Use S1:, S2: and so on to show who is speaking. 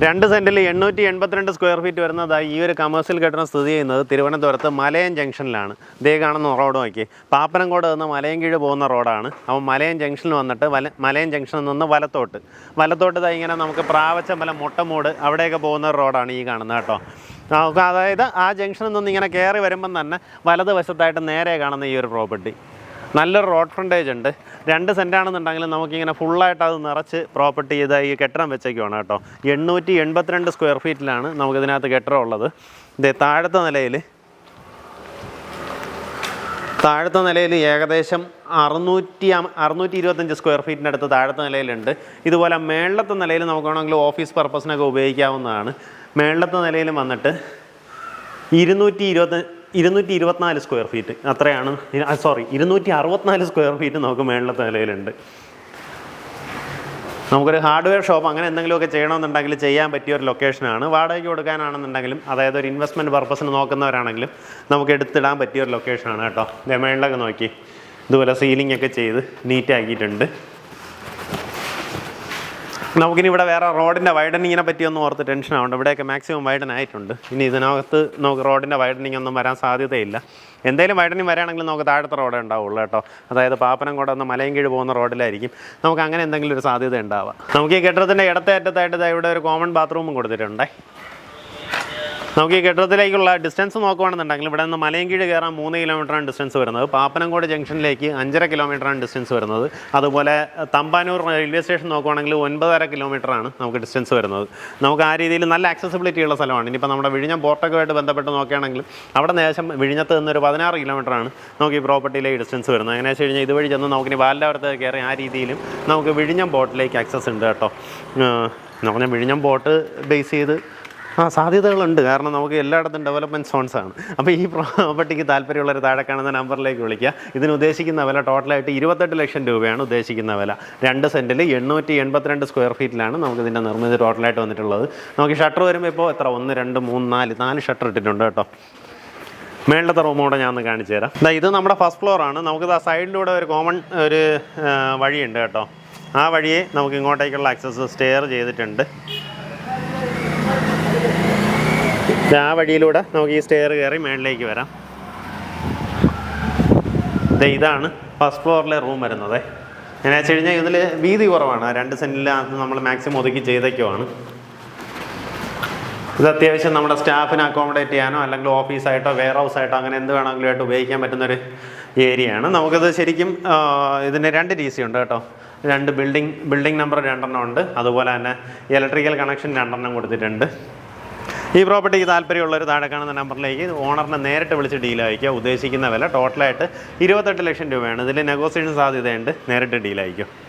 S1: രണ്ട് സെന്റിൽ എണ്ണൂറ്റി എൺപത്തിരണ്ട് സ്ക്വയർ ഫീറ്റ് വരുന്നതായി ഈ ഒരു കമേഴ്സ്യൽ കെട്ടിടം സ്ഥിതി ചെയ്യുന്നത് തിരുവനന്തപുരത്ത് മലയൻ ജംഗ്ഷനിലാണ്. ഇതേ കാണുന്ന റോഡ് നോക്കി പാപ്പനംകോട് നിന്ന് മലയൻ കീഴ് പോകുന്ന റോഡാണ്. അപ്പോൾ മലയൻ ജംഗ്ഷനിൽ വന്നിട്ട് വല മലയൻ ജംഗ്ഷനിൽ നിന്ന് വലത്തോട്ട്. വലത്തോട്ട് ഇങ്ങനെ നമുക്ക് പ്രാവച്ചമ്പലം മുട്ടമൂട് അവിടെയൊക്കെ പോകുന്ന റോഡാണ് ഈ കാണുന്നത് കേട്ടോ. അതായത് ആ ജംഗ്ഷനിൽ നിന്ന് ഇങ്ങനെ കയറി വരുമ്പം തന്നെ വലതുവശത്തായിട്ട് നേരെ കാണുന്ന ഈ ഒരു പ്രോപ്പർട്ടി നല്ലൊരു റോഡ് ഫ്രണ്ടേജ് ഉണ്ട്. രണ്ട് സെന്റാണെന്നുണ്ടെങ്കിൽ നമുക്കിങ്ങനെ ഫുള്ളായിട്ട് അത് നിറച്ച് പ്രോപ്പർട്ടി ചെയ്ത് ഈ കെട്ടിടം വെച്ചേക്കുവാണ് കേട്ടോ. എണ്ണൂറ്റി എൺപത്തിരണ്ട് സ്ക്വയർ ഫീറ്റിലാണ് നമുക്കിതിനകത്ത് കെട്ടിടം ഉള്ളത്. ഇത് താഴത്തെ നിലയിൽ താഴത്തെ നിലയിൽ ഏകദേശം അറുന്നൂറ്റി അറുന്നൂറ്റി ഇരുപത്തഞ്ച് സ്ക്വയർ ഫീറ്റിന്റെ അടുത്ത് താഴത്തെ നിലയിലുണ്ട്. ഇതുപോലെ മേളത്തെ നിലയിൽ നമുക്ക് വേണമെങ്കിൽ ഓഫീസ് പർപ്പസിനൊക്കെ ഉപയോഗിക്കാവുന്നതാണ്. മേളത്തെ നിലയിൽ വന്നിട്ട് ഇരുന്നൂറ്റി ഇരുപത്തി ഇരുന്നൂറ്റി ഇരുപത്തിനാല് സ്ക്വയർ ഫീറ്റ് അത്രയാണ്. സോറി ഇരുന്നൂറ്റി അറുപത്തിനാല് സ്ക്വയർ ഫീറ്റ് നമുക്ക് മേളിലത്തെ നിലയിലുണ്ട് നമുക്കൊരു ഹാർഡ്വെയർ ഷോപ്പ് അങ്ങനെ എന്തെങ്കിലുമൊക്കെ ചെയ്യണമെന്നുണ്ടെങ്കിൽ ചെയ്യാൻ പറ്റിയ ഒരു ലൊക്കേഷനാണ് വാടകയ്ക്ക് കൊടുക്കാനാണെന്നുണ്ടെങ്കിലും അതായത് ഒരു ഇൻവെസ്റ്റ്മെന്റ് പർപ്പസിന് നോക്കുന്നവരാണെങ്കിലും നമുക്ക് എടുത്തിടാൻ പറ്റിയ ഒരു ലൊക്കേഷനാണ് കേട്ടോ. മേളിലൊക്കെ നോക്കി. ഇതുപോലെ സീലിംഗ് ഒക്കെ ചെയ്ത് നീറ്റ് ആക്കിയിട്ടുണ്ട്. നമുക്കിനി ഇവിടെ വേറെ റോഡിന്റെ വൈഡനിങ്ങിനെ പറ്റിയൊന്നും ഓർത്ത് ടെൻഷൻ ആവണ്ട. ഇവിടെയൊക്കെ മാക്സിമം വൈഡൻ ആയിട്ടുണ്ട് ഇനി ഇതിനകത്ത് നമുക്ക് റോഡിന്റെ വൈഡനിങ് ഒന്നും വരാൻ സാധ്യതയില്ല. എന്തെങ്കിലും വൈഡനിങ് വരാണെങ്കിൽ നമുക്ക് താഴത്തെ റോഡേ ഉണ്ടാവുള്ളൂ കേട്ടോ. അതായത് പാപ്പനം കൂടെ ഒന്ന് മലയും കീഴ് പോകുന്ന റോഡിലായിരിക്കും. നമുക്ക് അങ്ങനെ എന്തെങ്കിലും ഒരു സാധ്യത ഉണ്ടാവാം. നമുക്ക് ഈ കെട്ടിടത്തിന്റെ ഇടത്തെ അറ്റത്തായിട്ട് ഇവിടെ ഒരു കോമൺ ബാത്റൂമും കൊടുത്തിട്ടുണ്ടേ. നമുക്ക് ഈ കെട്ടിടത്തിലേക്കുള്ള ഡിസ്റ്റൻസ് നോക്കുകയാണെന്നുണ്ടെങ്കിൽ ഇവിടെ നിന്ന് മലയൻകീഴ് കയറാൻ മൂന്ന് കിലോമീറ്ററാണ് ഡിസ്റ്റൻസ് വരുന്നത്. പാപ്പനംകോട് ജംഗ്ഷനിലേക്ക് അഞ്ചര കിലോമീറ്ററാണ് ഡിസ്റ്റൻസ് വരുന്നത്. അതുപോലെ തമ്പാനൂർ റെയിൽവേ സ്റ്റേഷൻ നോക്കുകയാണെങ്കിൽ ഒൻപതര കിലോമീറ്ററാണ് നമുക്ക് ഡിസ്റ്റൻസ് വരുന്നത്. നമുക്ക് ആ രീതിയിൽ നല്ല ആക്സസിബിലിറ്റി ഉള്ള സ്ഥലമാണ്. ഇനിയിപ്പോൾ നമ്മുടെ വിഴിഞ്ഞം പോർട്ടൊക്കെയായിട്ട് ബന്ധപ്പെട്ട് നോക്കുകയാണെങ്കിൽ അവിടെ ഏകദേശം വിഴിഞ്ഞത്ത് നിന്നൊരു പതിനാറ് കിലോമീറ്ററാണ് നമുക്ക് ഈ പ്രോപ്പർട്ടിയിലേക്ക് ഡിസ്റ്റൻസ് വരുന്നത്. അങ്ങനെ വെച്ച് കഴിഞ്ഞാൽ ഇതുവഴി ചെന്ന് നമുക്കിനി ബാലിന്റെ കയറി ആ രീതിയിലും നമുക്ക് വിഴിഞ്ഞം ബോട്ടിലേക്ക് ആക്സസ് ഉണ്ട് കേട്ടോ. എന്ന് പറഞ്ഞാൽ വിഴിഞ്ഞം ബോട്ട് ബേസ് ചെയ്ത് ആ സാധ്യതകളുണ്ട്. കാരണം നമുക്ക് എല്ലായിടത്തും ഡെവലപ്മെന്റ് സോൺസ് ആണ്. അപ്പോൾ ഈ പ്രോപ്പർട്ടിക്ക് താല്പര്യമുള്ളവർ താഴെ കാണുന്ന നമ്പറിലേക്ക് വിളിക്കുക. ഇതിന് ഉദ്ദേശിക്കുന്ന വില ടോട്ടലായിട്ട് ഇരുപത്തെട്ട് ലക്ഷം രൂപയാണ് ഉദ്ദേശിക്കുന്ന വില. രണ്ട് സെന്റിൽ എണ്ണൂറ്റി എൺപത്തിരണ്ട് സ്ക്വയർ ഫീറ്റിലാണ് നമുക്ക് ഇതിന്റെ നിർമ്മിതി ടോട്ടലായിട്ട് വന്നിട്ടുള്ളത്. നമുക്ക് ഷട്ടർ വരുമ്പോൾ ഇപ്പോൾ എത്ര? ഒന്ന് രണ്ട് മൂന്ന് നാല് നാല് ഷട്ടർ ഇട്ടിട്ടുണ്ട് കേട്ടോ. മേളിലത്തെ റൂം കൂടെ ഞാൻ ഒന്ന് കാണിച്ചു തരാം. ഇത് നമ്മുടെ ഫസ്റ്റ് ഫ്ലോർ ആണ്. നമുക്കിത് ആ സൈഡിലൂടെ ഒരു കോമൺ ഒരു വഴിയുണ്ട് കേട്ടോ. ആ വഴിയെ നമുക്ക് ഇങ്ങോട്ടേക്കുള്ള ആക്സസ് സ്റ്റെയർ ചെയ്തിട്ടുണ്ട്. ആ വഴിയിലൂടെ നമുക്ക് ഈ സ്റ്റെയർ കയറി മേളിലേക്ക് വരാം. ഇതാണ് ഫസ്റ്റ് ഫ്ലോറിലെ റൂം വരുന്നത്. എന്നു വെച്ച് കഴിഞ്ഞാൽ ഇതിൽ വീതി കുറവാണ്. രണ്ട് സെന്റിൽ നമ്മൾ മാക്സിമം ഒതുക്കി ചെയ്തേക്കുവാണ്. ഇത് അത്യാവശ്യം നമ്മുടെ സ്റ്റാഫിനെ അക്കോമഡേറ്റ് ചെയ്യാനോ അല്ലെങ്കിൽ ഓഫീസായിട്ടോ വെയർ ഹൗസ് ആയിട്ടോ അങ്ങനെ എന്ത് വേണമെങ്കിലും ആയിട്ട് ഉപയോഗിക്കാൻ പറ്റുന്നൊരു ഏരിയയാണ്. നമുക്കത് ശരിക്കും ഇതിന് രണ്ട് സി ഉണ്ട് കേട്ടോ. രണ്ട് ബിൽഡിംഗ് ബിൽഡിംഗ് നമ്പർ രണ്ടെണ്ണം ഉണ്ട്. അതുപോലെ തന്നെ ഇലക്ട്രിക്കൽ കണക്ഷൻ രണ്ടെണ്ണം കൊടുത്തിട്ടുണ്ട്. ഈ പ്രോപ്പർട്ടിക്ക് താല്പര്യമുള്ളവർ താഴെ കാണുന്ന നമ്പറിലേക്ക് ഓണറിനെ നേരിട്ട് വിളിച്ച് ഡീൽ അയക്കുക ഉദ്ദേശിക്കുന്ന വില ടോട്ടലായിട്ട് ഇരുപത്തെട്ട് ലക്ഷം രൂപയാണ്. ഇതിൽ നെഗോസിയേഷൻ സാധ്യതയുണ്ട്. നേരിട്ട് ഡീൽ അയക്കും